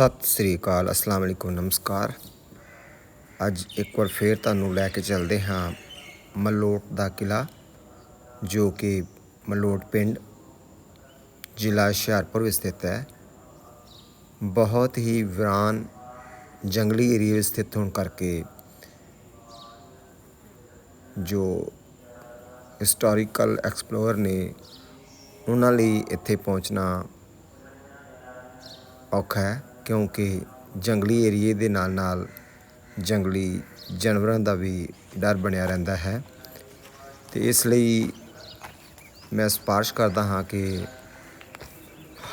ਸਤਿ ਸ੍ਰੀ ਅਕਾਲ, ਅਸਲਾਮ ਅਲੈਕੁਮ, ਨਮਸਕਾਰ। ਅੱਜ ਇੱਕ ਵਾਰ ਫੇਰ ਤੁਹਾਨੂੰ ਲੈ ਕੇ ਚੱਲਦੇ ਹਾਂ ਮਲੋਟ ਦਾ ਕਿਲਾ ਜੋ ਕਿ ਮਲੋਟ ਪਿੰਡ ਜ਼ਿਲ੍ਹਾ ਹੁਸ਼ਿਆਰਪੁਰ ਵਿੱਚ ਸਥਿਤ ਹੈ। ਬਹੁਤ ਹੀ ਵੀਰਾਨ ਜੰਗਲੀ ਏਰੀਆ ਵਿੱਚ ਸਥਿਤ ਹੋਣ ਕਰਕੇ ਜੋ ਹਿਸਟੋਰੀਕਲ ਐਕਸਪਲੋਰ ਨੇ ਉਹਨਾਂ ਲਈ ਇੱਥੇ ਪਹੁੰਚਣਾ ਔਖਾ ਹੈ। ਕਿਉਂਕਿ ਜੰਗਲੀ ਏਰੀਏ ਦੇ ਨਾਲ ਨਾਲ ਜੰਗਲੀ ਜਾਨਵਰਾਂ ਦਾ ਵੀ ਡਰ ਬਣਿਆ ਰਹਿੰਦਾ ਹੈ। ਅਤੇ ਇਸ ਲਈ ਮੈਂ ਸਿਫਾਰਿਸ਼ ਕਰਦਾ ਹਾਂ ਕਿ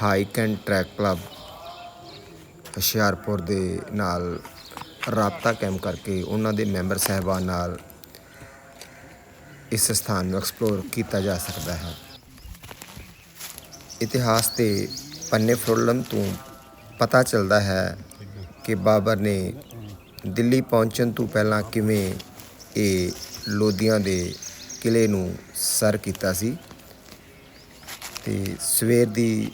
hike and track club Hoshiarpur ਦੇ ਨਾਲ ਰਾਬਤਾ ਕਾਇਮ ਕਰਕੇ ਉਹਨਾਂ ਦੇ ਮੈਂਬਰ ਸਹਿਬਾਨ ਨਾਲ ਇਸ ਸਥਾਨ ਨੂੰ ਐਕਸਪਲੋਰ ਕੀਤਾ ਜਾ ਸਕਦਾ ਹੈ। ਇਤਿਹਾਸ 'ਤੇ ਪੰਨੇ ਫਰੋਲਣ ਤੋਂ ਪਤਾ ਚੱਲਦਾ ਹੈ ਕਿ ਬਾਬਰ ਨੇ ਦਿੱਲੀ ਪਹੁੰਚਣ ਤੋਂ ਪਹਿਲਾਂ ਕਿਵੇਂ ਇਹ ਲੋਧੀਆਂ ਦੇ ਕਿਲੇ ਨੂੰ ਸਰ ਕੀਤਾ ਸੀ ਤੇ ਸਵੇਰ ਦੀ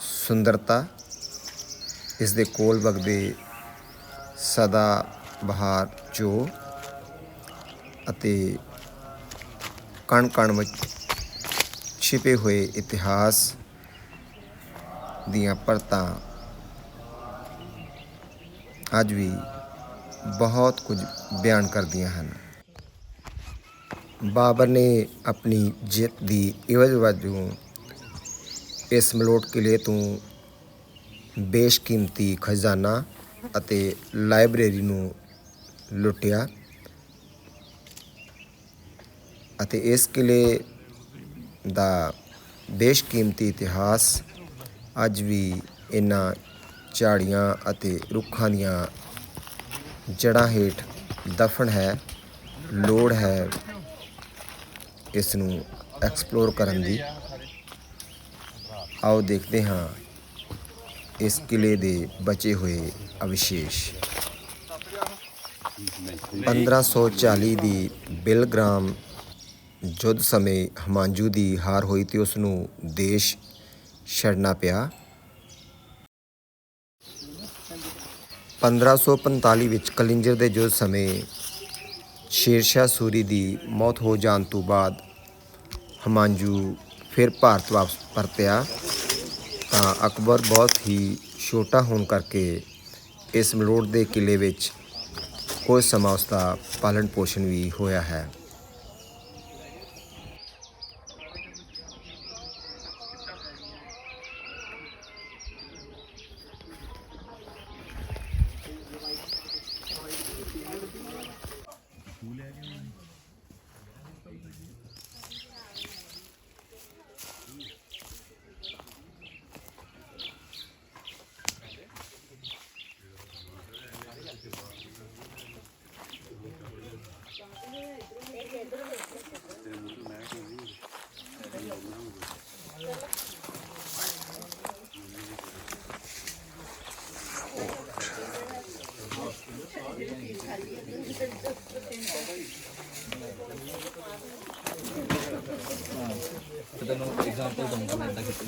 ਸੁੰਦਰਤਾ ਇਸ ਦੇ ਕੋਲ ਵਗਦੇ ਸਦਾ ਬਹਾਰ ਜੋ ਅਤੇ ਕਣ ਕਣ ਵਿੱਚ ਛਿਪੇ ਹੋਏ ਇਤਿਹਾਸ ਦੀਆਂ ਪਰਤਾਂ ਅੱਜ ਵੀ ਬਹੁਤ ਕੁਝ ਬਿਆਨ ਕਰਦੀਆਂ ਹਨ। ਬਾਬਰ ਨੇ ਆਪਣੀ ਜਿੱਤ ਦੀ ਇਵਜ਼ ਵਜੋਂ ਇਸ ਮਲੋਟ ਕਿਲੇ ਤੋਂ ਬੇਸ਼ਕੀਮਤੀ ਖਜ਼ਾਨਾ ਅਤੇ ਲਾਇਬ੍ਰੇਰੀ ਨੂੰ ਲੁੱਟਿਆ ਅਤੇ ਇਸ ਕਿਲੇ ਦਾ ਬੇਸ਼ਕੀਮਤੀ ਇਤਿਹਾਸ ਅੱਜ ਵੀ ਇਹਨਾਂ ਝਾੜੀਆਂ ਅਤੇ ਰੁੱਖਾਂ ਦੀਆਂ ਜੜ੍ਹਾਂ ਹੇਠ ਦਫਨ ਹੈ, ਲੋੜ ਹੈ ਇਸ ਨੂੰ ਐਕਸਪਲੋਰ ਕਰਨ ਦੀ। ਆਓ ਦੇਖਦੇ ਹਾਂ ਇਸ ਕਿਲੇ ਦੇ ਬਚੇ ਹੋਏ ਅਵਿਸ਼ੇਸ਼। 1540 ਦੀ ਬਿਲਗ੍ਰਾਮ ਯੁੱਧ ਸਮੇਂ ਹਮਾਂਜੂ ਦੀ ਹਾਰ ਹੋਈ ਤੇ ਉਸ ਨੂੰ ਦੇਸ਼ ਛੱਡਣਾ ਪਿਆ। 1545 ਵਿੱਚ ਕਲਿੰਜਰ ਦੇ ਯੁੱਧ ਸਮੇਂ ਸ਼ੇਰਸ਼ਾਹ ਸੂਰੀ ਦੀ ਮੌਤ ਹੋ ਜਾਣ ਤੋਂ ਬਾਅਦ ਹਮਾਂਜੂ ਫਿਰ ਭਾਰਤ ਵਾਪਸ ਪਰਤਿਆ, ਤਾਂ ਅਕਬਰ ਬਹੁਤ ਹੀ ਛੋਟਾ ਹੋਣ ਕਰਕੇ ਇਸ ਮਲੋਟ ਦੇ ਕਿਲੇ ਵਿੱਚ ਕੁਝ ਸਮਾਂ ਉਸ ਦਾ ਪਾਲਣ ਪੋਸ਼ਣ ਵੀ ਹੋਇਆ ਹੈ। ਤੈਨੂੰ ਐਗਜ਼ਾਮਪਲ ਦਊਂਗਾ ਮੈਂ ਇਦਾਂ ਕੀਤੀ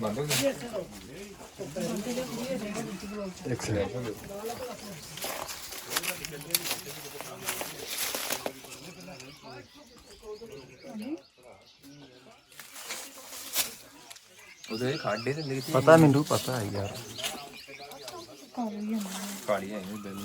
ਬਾਬਾ ਉਹਦੇ ਖਾਡੇ ਤੇ ਲਿਖਤੀ ਪਤਾ ਮੈਨੂੰ ਪਤਾ ਹੈ ਯਾਰ ਕਾਲੀ ਹੈ ਨਹੀਂ ਬਿਲ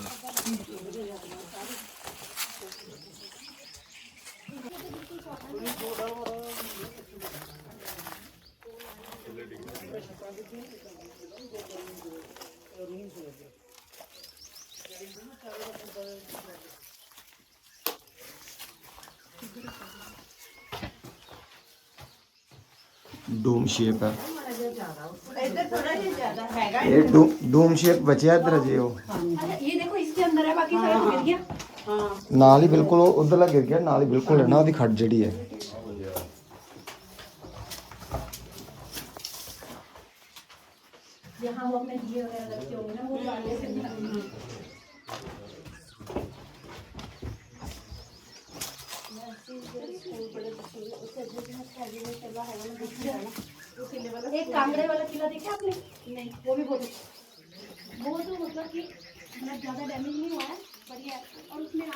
ਡੂਮ ਸ਼ੇਪ ਹੈ इधर थोड़ा ही ज्यादा हैगा ਇਹ ਡੂ- ਡੂਮ ਸ਼ੇਪ ਬਚਿਆ ਇੱਧਰ ਅਜੇ ਉਹ ये देखो इसके अंदर है बाकी सारा गिर गया ਨਾਲ ਹੀ ਬਿਲਕੁਲ ਉਹ ਉਧਰਲਾ ਗਿਰ ਗਿਆ ਨਾਲ ਹੀ ਬਿਲਕੁਲ ਰਹਿਣਾ ਉਹਦੀ ਖੱਡ ਜਿਹੜੀ ਹੈ जहाँ वो अपने दिए वगैरह रखे होंगे ना वो डालने से एक कांगड़े वाला किला देखा आपने नहीं वो भी बहुत अच्छा वो तो मतलब कि मतलब ज़्यादा डैमेज नहीं हुआ है बढ़िया है और उसमें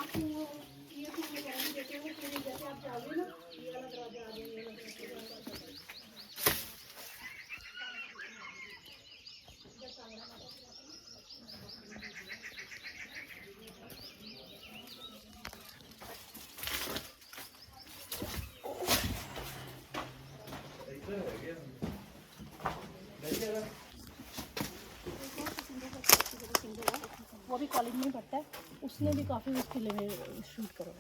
अभी कॉलेज में पढ़ता है उसने भी काफ़ी उस किले में शूट करो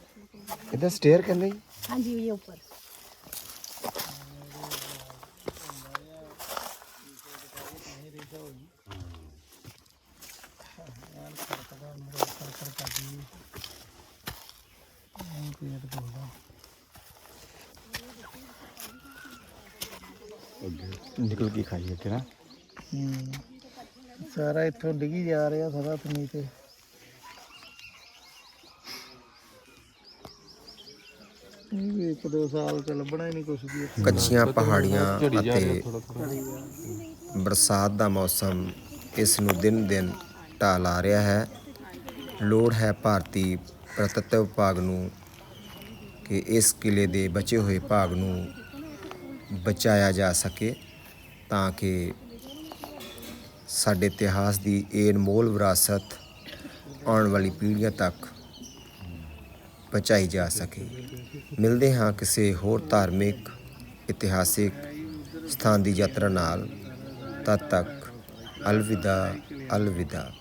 इधर स्टेयर कर रही हाँ? जी ये ऊपर। निकल के खाइए तेरा हाँ। ना हम्म। ਸਾਰਾ ਇੱਥੋਂ ਡਿੱਗੀ ਜਾ ਰਿਹਾ ਸਾਰਾ ਪਨੀ ਤੇ। ਇਹ ਵੀ ਇੱਕ ਦੋ ਸਾਲ ਚ ਲੱਭਣਾ ਹੀ ਨਹੀਂ ਕੁਛ ਵੀ ਕੱਚੀਆਂ ਪਹਾੜੀਆਂ ਅਤੇ ਬਰਸਾਤ ਦਾ ਮੌਸਮ ਇਸ ਨੂੰ ਦਿਨ ਦਿਨ ਢਾਲ ਆ ਰਿਹਾ ਹੈ। ਲੋੜ ਹੈ ਭਾਰਤੀ ਪੁਰਾਤੱਤਵ ਵਿਭਾਗ ਨੂੰ ਕਿ ਇਸ ਕਿਲੇ ਦੇ ਬਚੇ ਹੋਏ ਭਾਗ ਨੂੰ ਬਚਾਇਆ ਜਾ ਸਕੇ ਤਾਂ ਕਿ ਸਾਡੇ ਇਤਿਹਾਸ ਦੀ ਇਹ ਅਨਮੋਲ ਵਿਰਾਸਤ ਆਉਣ ਵਾਲੀ ਪੀੜ੍ਹੀਆਂ ਤੱਕ ਪਹੁੰਚਾਈ ਜਾ ਸਕੇ। ਮਿਲਦੇ ਹਾਂ ਕਿਸੇ ਹੋਰ ਧਾਰਮਿਕ, ਇਤਿਹਾਸਿਕ ਸਥਾਨ ਦੀ ਯਾਤਰਾ ਨਾਲ। ਤਦ ਤੱਕ ਅਲਵਿਦਾ ਅਲਵਿਦਾ।